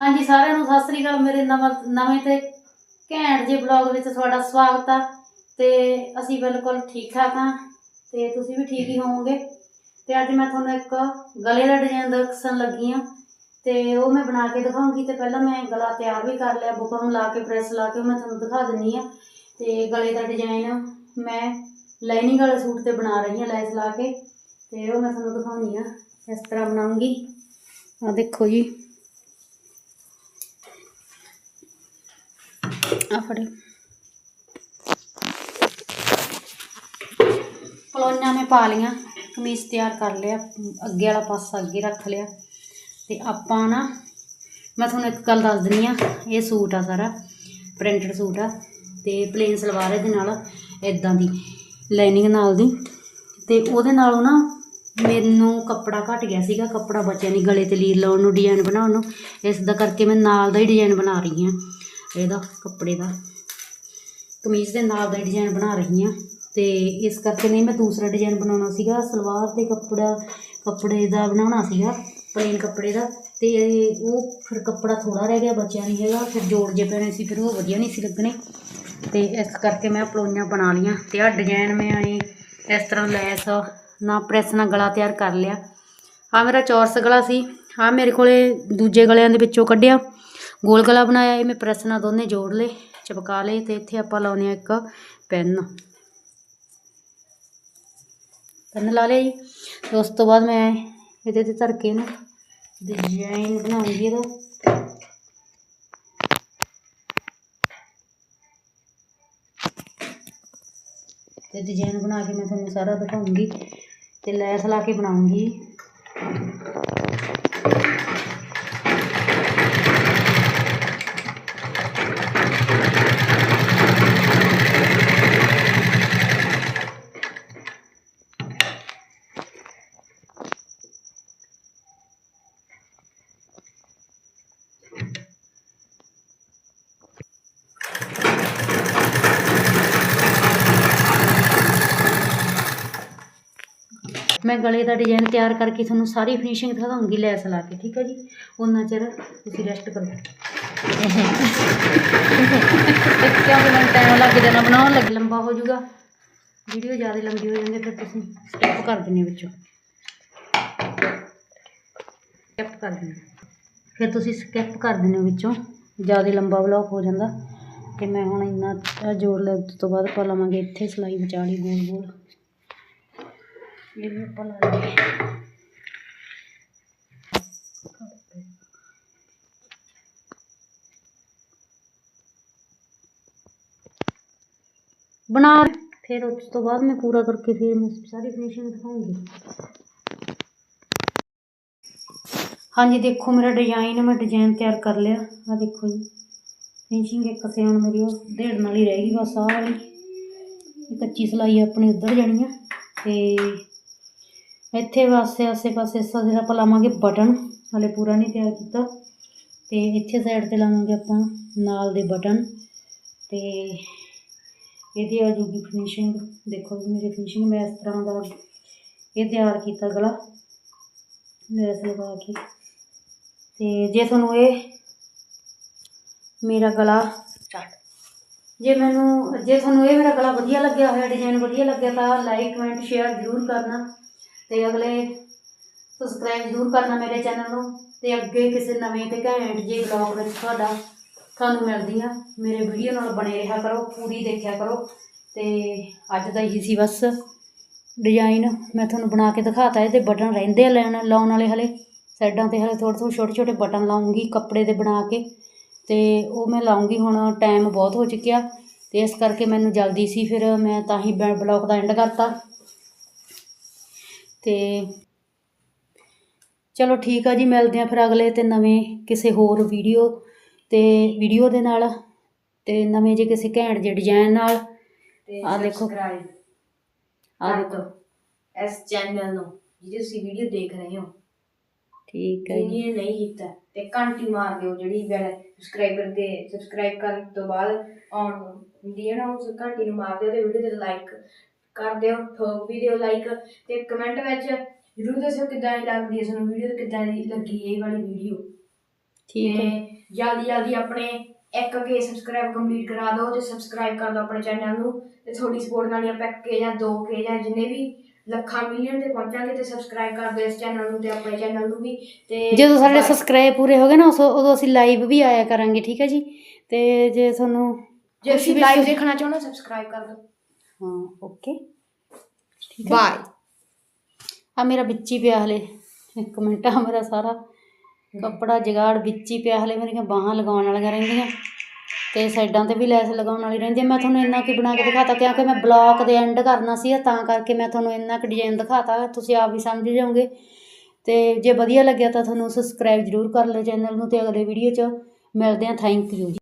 ਹਾਂਜੀ, ਸਾਰਿਆਂ ਨੂੰ ਸਤਿ ਸ੍ਰੀ ਅਕਾਲ। ਮੇਰੇ ਨਵਾਂ ਨਵੇਂ ਤੇ ਘੈਂਟ ਜੇ ਬਲੌਗ ਵਿੱਚ ਤੁਹਾਡਾ ਸਵਾਗਤ ਆ ਤੇ ਅਸੀਂ ਬਿਲਕੁਲ ਠੀਕ ਠਾਕ ਹਾਂ ਤੇ ਤੁਸੀਂ ਵੀ ਠੀਕ ਹੀ ਹੋਵੋਗੇ। ਤੇ ਅੱਜ ਮੈਂ ਤੁਹਾਨੂੰ ਇੱਕ ਗਲੇ ਦਾ ਡਿਜ਼ਾਈਨ ਦੱਸਣ ਲੱਗੀ ਹਾਂ ਤੇ ਉਹ ਮੈਂ ਬਣਾ ਕੇ ਦਿਖਾਉਂਗੀ ਤੇ ਪਹਿਲਾਂ ਮੈਂ ਗਲਾ ਤਿਆਰ ਵੀ ਕਰ ਲਿਆ ਬੁਕਰ ਨੂੰ ਲਾ ਕੇ, ਪ੍ਰੈਸ ਲਾ ਕੇ, ਉਹ ਮੈਂ ਤੁਹਾਨੂੰ ਦਿਖਾ ਦਿੰਨੀ ਆ। ਤੇ ਗਲੇ ਦਾ ਡਿਜ਼ਾਈਨ ਮੈਂ ਲਾਈਨਿੰਗ ਵਾਲੇ ਸੂਟ ਤੇ ਬਣਾ ਰਹੀ ਹਾਂ ਲੈਸ ਲਾ ਕੇ। ਤੇ ਉਹ ਮੈਂ ਤੁਹਾਨੂੰ ਦਿਖਾਉਣੀ ਆ, ਇਸ ਤਰ੍ਹਾਂ ਬਣਾਉਂਗੀ। ਆ ਦੇਖੋ ਜੀ। ਆ ਫੜੀ ਕਲੋਈਆਂ ਮੈਂ ਪਾ ਲੀਆਂ ਕਮੀਜ਼ ਤਿਆਰ ਕਰ ਲਿਆ, ਅੱਗੇ ਵਾਲਾ ਪਾਸਾ ਅੱਗੇ ਰੱਖ ਲਿਆ। ਤੇ ਆਪਾਂ ਨਾ, ਮੈਂ ਤੁਹਾਨੂੰ ਇੱਕ ਗੱਲ ਦੱਸ ਦਿੰਨੀ ਆ ਇਹ ਸੂਟ ਆ ਸਾਰਾ, ਪ੍ਰਿੰਟਡ ਸੂਟ ਆ, ਤੇ ਪਲੇਨ ਸਲਵਾਰ ਇਹਦੇ ਨਾਲ ਇਦਾਂ ਦੀ ਲਾਈਨਿੰਗ ਨਾਲ ਦੀ। ਤੇ ਉਹਦੇ ਨਾਲੋਂ ਨਾ, ਮੈਨੂੰ ਕੱਪੜਾ ਘਟ ਗਿਆ ਸੀਗਾ, ਕੱਪੜਾ ਬਚਿਆ ਨਹੀਂ ਗਲੇ ਤੇ ਲੀਰ ਲਾਉਣ ਨੂੰ ਡਿਜ਼ਾਈਨ ਬਣਾਉਣ ਨੂੰ। ਇਸ ਦਾ ਕਰਕੇ ਮੈਂ ਨਾਲ ਦਾ ਹੀ ਡਿਜ਼ਾਈਨ ਬਣਾ ਰਹੀ ਹਾਂ। ਇਹਦਾ, ਕੱਪੜੇ ਦਾ। ਕਮੀਜ਼ ਦੇ ਨਾਲ ਦਾ ਡਿਜ਼ਾਈਨ ਬਣਾ ਰਹੀ ਹਾਂ। ਤੇ ਇਸ ਕਰਕੇ ਨਹੀਂ ਮੈਂ ਦੂਸਰਾ ਡਿਜ਼ਾਈਨ ਬਣਾਉਣਾ ਸੀਗਾ। ਸਲਵਾਰ ਤੇ ਕੱਪੜਾ, ਕੱਪੜੇ ਦਾ ਬਣਾਉਣਾ ਸੀਗਾ ਪਲੇਨ ਕੱਪੜੇ ਦਾ। ਤੇ ਉਹ ਫਿਰ ਕੱਪੜਾ ਥੋੜਾ ਰਹਿ ਗਿਆ, ਬਚਿਆ ਨਹੀਂ ਹੈਗਾ। ਫਿਰ ਜੋੜ ਜੇ ਪੈਣੇ ਸੀ, ਫਿਰ ਉਹ ਵਧੀਆ ਨਹੀਂ ਸੀ ਲੱਗਣੇ। ਤੇ ਇਸ ਕਰਕੇ ਮੈਂ ਪਲੋਈਆਂ ਬਣਾ ਲੀਆਂ ਤੇ ਆਹ ਡਿਜ਼ਾਈਨ ਮੈਂ ਆਏ ਇਸ ਤਰ੍ਹਾਂ ਲੈਸ, ਨਾ ਪ੍ਰੈਸ ਨਾਲ ਗਲਾ ਤਿਆਰ ਕਰ ਲਿਆ। ਆ ਮੇਰਾ ਚੌਰਸ ਗਲਾ ਸੀ। ਆ ਮੇਰੇ ਕੋਲੇ ਦੂਜੇ ਗਲਿਆਂ ਦੇ ਵਿੱਚੋਂ ਕੱਢਿਆ। ਗੋਲ ਗਲਾ ਬਣਾਇਆ ਇਹ, ਮੈਂ ਪ੍ਰੈਸ ਨਾਲ ਦੋਨੇ ਜੋੜ ਲਏ ਚਪਕਾ ਲਏ ਤੇ ਇੱਥੇ ਆਪਾਂ ਲਾਉਨੇ ਆ ਇੱਕ ਪੈਨ। ਪੈਨ ਲਾ ਲਿਆ ਜੀ। ਤੇ ਉਸ ਤੋਂ ਬਾਅਦ ਮੈਂ ਇਹਦੇ ਤੇ ਧਰ ਕੇ ਨਾ ਡਿਜ਼ਾਈਨ ਬਣਾਉਂਗੀ ਇਹਦਾ। ਤੇ ਡਿਜ਼ਾਈਨ ਬਣਾ ਕੇ ਮੈਂ ਤੁਹਾਨੂੰ ਸਾਰਾ ਦਿਖਾਉਂਗੀ ਤੇ ਲੈਸ ਲਾ ਕੇ ਬਣਾਉਂਗੀ। ਮੈਂ ਗਲੇ ਦਾ ਡਿਜ਼ਾਈਨ ਤਿਆਰ ਕਰਕੇ ਤੁਹਾਨੂੰ ਸਾਰੀ ਫਿਨਿਸ਼ਿੰਗ ਦਿਖਾਉਂਗੀ ਲੈਸ ਲਾ ਕੇ, ਠੀਕ ਹੈ ਜੀ? ਉਹਨਾਂ ਚਿਰ ਤੁਸੀਂ ਰੈਸਟ ਕਰੋ। ਕਿਉਂਕਿ ਮੈਨੂੰ ਟਾਈਮ ਲੱਗ ਜਾਣਾ, ਬਣਾਉਣ ਲੱਗ, ਲੰਬਾ ਹੋ ਜਾਊਗਾ। ਵੀਡੀਓ ਜ਼ਿਆਦਾ ਲੰਬੀ ਹੋ ਜਾਂਦੀ ਫਿਰ ਤੁਸੀਂ ਸਕਿਪ ਕਰ ਦਿੰਦੇ ਹੋ ਵਿੱਚੋਂ। ਸਕਿਪ ਕਰ ਦਿੰਦੇ ਹੋ। ਫਿਰ ਤੁਸੀਂ ਸਕਿਪ ਕਰ ਦਿੰਦੇ ਹੋ ਵਿੱਚੋਂ। ਜ਼ਿਆਦਾ ਲੰਬਾ ਬਲੌਕ ਹੋ ਜਾਂਦਾ। ਤੇ ਮੈਂ ਹੁਣ ਇੰਨਾ ਆਹ ਜੋੜ ਲੈ ਉਸ ਤੋਂ ਬਾਅਦ ਆਪਾਂ ਲਵਾਂਗੇ ਇੱਥੇ ਸਿਲਾਈ ਵਿਚਾਲੀ ਗੋਲ ਗੋਲ ਇਹ ਵੀ ਆਪਾਂ ਲਾ ਲਈਏ ਬਣਾ ਫਿਰ ਉਸ ਤੋਂ ਬਾਅਦ ਮੈਂ ਪੂਰਾ ਕਰਕੇ ਫਿਰ ਮੈਂ ਸਾਰੀ ਫਿਨਿਸ਼ਿੰਗ ਦਿਖਾਉਂਗੀ ਹਾਂਜੀ ਦੇਖੋ ਮੇਰਾ ਡਿਜ਼ਾਈਨ ਮੈਂ ਡਿਜ਼ਾਈਨ ਤਿਆਰ ਕਰ ਲਿਆ ਆ ਦੇਖੋ ਜੀ ਫਿਨਿਸ਼ਿੰਗ ਇੱਕ ਸਿਉਣ ਮੇਰੀ ਉਹ ਢੇੜ ਨਾਲ ਹੀ ਰਹਿ ਗਈ ਬਸ ਆਹ ਵਾਲੀ ਇਹ ਕੱਚੀ ਸਿਲਾਈ ਆਪਣੀ ਉੱਧਰ ਜਾਣੀ ਆ ਤੇ ਇੱਥੇ ਵਾਸਤੇ ਆਸੇ ਪਾਸੇ ਇਸ ਤਰ੍ਹਾਂ ਆਪਾਂ ਲਾਵਾਂਗੇ ਬਟਨ, ਹਲੇ ਪੂਰਾ ਨਹੀਂ ਤਿਆਰ ਕੀਤਾ। ਤੇ ਇੱਥੇ ਸਾਈਡ ਤੇ ਲਾਵਾਂਗੇ ਆਪਾਂ ਨਾਲ ਦੇ ਬਟਨ। ਤੇ ਇਹਦੀ ਆ ਜੂਗੀ ਫਿਨਿਸ਼ਿੰਗ ਦੇਖੋ ਜੀ, ਮੇਰੀ ਫਿਨਿਸ਼ਿੰਗ ਮੈਂ ਇਸ ਤਰ੍ਹਾਂ ਦਾ ਇਹ ਤਿਆਰ ਕੀਤਾ ਗਲਾ। ਲੈਸ ਲਗਾ ਕੇ। ਤੇ ਜੇ ਤੁਹਾਨੂੰ ਇਹ ਮੇਰਾ ਗਲਾ ਸਟਾਰਟ ਜੇ ਮੈਨੂੰ ਜੇ ਤੁਹਾਨੂੰ ਇਹ ਮੇਰਾ ਗਲਾ ਵਧੀਆ ਲੱਗਿਆ ਹੋਇਆ ਡਿਜ਼ਾਈਨ ਵਧੀਆ ਲੱਗਿਆ, ਤਾਂ ਲਾਈਕ ਕਮੈਂਟ ਸ਼ੇਅਰ ਜ਼ਰੂਰ ਕਰਨਾ। ਤੇ ਅਗਲੇ ਸਬਸਕ੍ਰਾਈਬ ਜ਼ਰੂਰ ਕਰਨਾ ਮੇਰੇ ਚੈਨਲ ਨੂੰ ਤੇ ਅੱਗੇ ਕਿਸੇ ਨਵੇਂ ਤੇ ਘੈਂਟ ਜੇ ਬਲੌਗ ਵਿੱਚ ਤੁਹਾਡਾ, ਤੁਹਾਨੂੰ ਮਿਲਦੀ ਆ ਮੇਰੇ ਵੀਡੀਓ ਨਾਲ ਬਣੇ ਰਿਹਾ ਕਰੋ, ਪੂਰੀ ਦੇਖਿਆ ਕਰੋ। ਤੇ ਅੱਜ ਦਾ ਇਹੀ ਸੀ ਬਸ ਡਿਜ਼ਾਈਨ ਮੈਂ ਤੁਹਾਨੂੰ ਬਣਾ ਕੇ ਦਿਖਾਤਾ, ਇਹਦੇ ਬਟਨ ਰਹਿੰਦੇ ਆ ਲੈਣ, ਲਾਉਣ ਵਾਲੇ ਹਲੇ। ਸਾਈਡਾਂ ਤੇ ਹਲੇ ਥੋੜ੍ਹੇ ਥੋੜ੍ਹੇ ਛੋਟੇ ਛੋਟੇ ਬਟਨ ਲਾਉਂਗੀ ਕੱਪੜੇ ਦੇ ਬਣਾ ਕੇ। ਤੇ ਉਹ ਮੈਂ ਲਾਉਂਗੀ, ਹੁਣ ਟਾਈਮ ਬਹੁਤ ਹੋ ਚੁੱਕਿਆ। ਤੇ ਇਸ ਕਰਕੇ ਮੈਨੂੰ ਜਲਦੀ ਸੀ, ਫਿਰ ਮੈਂ ਤਾਂ ਹੀ ਬਲੌਗ ਦਾ ਐਂਡ ਕਰਤਾ। ਤੇ ਚਲੋ ਠੀਕ ਆ ਜੀ ਮਿਲਦੇ ਆ ਫਿਰ ਅਗਲੇ ਤੇ ਨਵੇਂ ਕਿਸੇ ਹੋਰ ਵੀਡੀਓ ਤੇ ਵੀਡੀਓ ਦੇ ਨਾਲ ਤੇ ਨਵੇਂ ਜੇ ਕਿਸੇ ਘੈਂਟ ਜਿਹੇ ਡਿਜ਼ਾਈਨ ਨਾਲ। ਆਹ ਦੇਖੋ। ਆ ਦੇਖੋ। ਇਸ ਚੈਨਲ ਨੂੰ ਜਿਹਦੇ ਤੁਸੀਂ ਵੀਡੀਓ ਦੇਖ ਰਹੇ ਹੋ। ਠੀਕ ਹੈ ਜੀ। ਜਿਹਨੇ ਨਹੀਂ ਕੀਤਾ ਤੇ ਘੰਟੀ ਮਾਰ ਦਿਓ ਜਿਹੜੀ ਬੈਲ ਸਬਸਕ੍ਰਾਈਬਰ ਦੇ ਸਬਸਕ੍ਰਾਈਬ ਕਰਨ ਤੋਂ ਬਾਅਦ ਆਨ ਹੁੰਦੀ ਹੈ ਨਾ ਉਸ ਘੰਟੀ ਨੂੰ ਮਾਰ ਦਿਓ ਤੇ ਵੀਡੀਓ ਤੇ ਲਾਈਕ ਕਰ ਦਿਓ ਠੋਕ ਵੀ ਦਿਓ ਲਾਈਕ ਤੇ ਕਮੈਂਟ ਵਿੱਚ ਜ਼ਰੂਰ ਦੱਸਿਓ ਕਿੱਦਾਂ ਦੀ ਲੱਗਦੀ ਹੈ ਤੁਹਾਨੂੰ ਵੀਡੀਓ ਤੇ ਕਿੱਦਾਂ ਦੀ ਲੱਗੀ ਇਹ ਵਾਲੀ ਵੀਡੀਓ ਠੀਕ ਹੈ। ਜਲਦੀ ਜਲਦੀ ਆਪਣੇ 1k ਸਬਸਕ੍ਰਾਈਬ ਕੰਪਲੀਟ ਕਰਾ ਦਿਓ ਤੇ ਸਬਸਕ੍ਰਾਈਬ ਕਰ ਦਿਓ ਆਪਣੇ ਚੈਨਲ ਨੂੰ ਤੇ ਤੁਹਾਡੀ ਸਪੋਰਟ ਨਾਲ ਹੀ ਆਪਾਂ 1k ਜਾਂ 2k ਜਾਂ ਜਿੰਨੇ ਵੀ ਲੱਖਾਂ ਮਿਲੀਅਨ ਤੇ ਪਹੁੰਚਾਂਗੇ ਤੇ ਸਬਸਕ੍ਰਾਈਬ ਕਰ ਦਿਓ ਇਸ ਚੈਨਲ ਨੂੰ ਤੇ ਆਪਣੇ ਚੈਨਲ ਨੂੰ ਵੀ ਤੇ ਜਦੋਂ ਸਾਡੇ। ਸਬਸਕ੍ਰਾਈਬ ਪੂਰੇ ਹੋ ਗਏ ਨਾ ਉਦੋਂ ਅਸੀਂ ਲਾਈਵ ਵੀ ਆਇਆ ਕਰਾਂਗੇ ਠੀਕ ਹੈ ਜੀ? ਤੇ ਜੇ ਤੁਹਾਨੂੰ ਜੇ ਤੁਸੀਂ ਲਾਈਵ ਦੇਖਣਾ ਚਾਹੋ ਨਾ ਸਬਸਕ੍ਰਾਈਬ ਕਰ ਦਿਓ। ਹਾਂ ਓਕੇ ਠੀਕ ਹੈ ਬਾਏ ਆ ਮੇਰਾ ਵਿੱਚ ਹੀ ਪਿਆ ਹਲੇ ਇੱਕ ਮਿੰਟ ਆ ਮੇਰਾ ਸਾਰਾ ਕੱਪੜਾ ਜਗਾੜ ਵਿੱਚ ਹੀ ਪਿਆ ਹਲੇ ਮੇਰੀਆਂ ਬਾਹਾਂ ਲਗਾਉਣ ਵਾਲੀਆਂ ਰਹਿੰਦੀਆਂ ਤੇ ਸਾਈਡਾਂ ਤੇ ਵੀ ਲੈਸ ਲਗਾਉਣ ਵਾਲੀ ਰਹਿੰਦੀ ਹੈ ਮੈਂ ਤੁਹਾਨੂੰ ਇੰਨਾ ਕੀ ਬਣਾ ਕੇ ਦਿਖਾਤਾ ਕਿਉਂਕਿ ਮੈਂ ਬਲੌਕ ਦੇ ਐਂਡ ਕਰਨਾ ਸੀ ਤਾਂ ਕਰਕੇ ਮੈਂ ਤੁਹਾਨੂੰ ਇੰਨਾ ਕੁ ਡਿਜ਼ਾਈਨ ਦਿਖਾਤਾ ਤੁਸੀਂ ਆਪ ਵੀ ਸਮਝ ਜਾਓਗੇ ਤੇ ਜੇ ਵਧੀਆ ਲੱਗਿਆ ਤਾਂ ਤੁਹਾਨੂੰ ਸਬਸਕ੍ਰਾਈਬ ਜ਼ਰੂਰ ਕਰ ਲਿਓ ਚੈਨਲ ਨੂੰ ਤੇ ਅਗਲੇ ਵੀਡੀਓ 'ਚ ਮਿਲਦੇ ਹਾਂ ਥੈਂਕ ਯੂ ਜੀ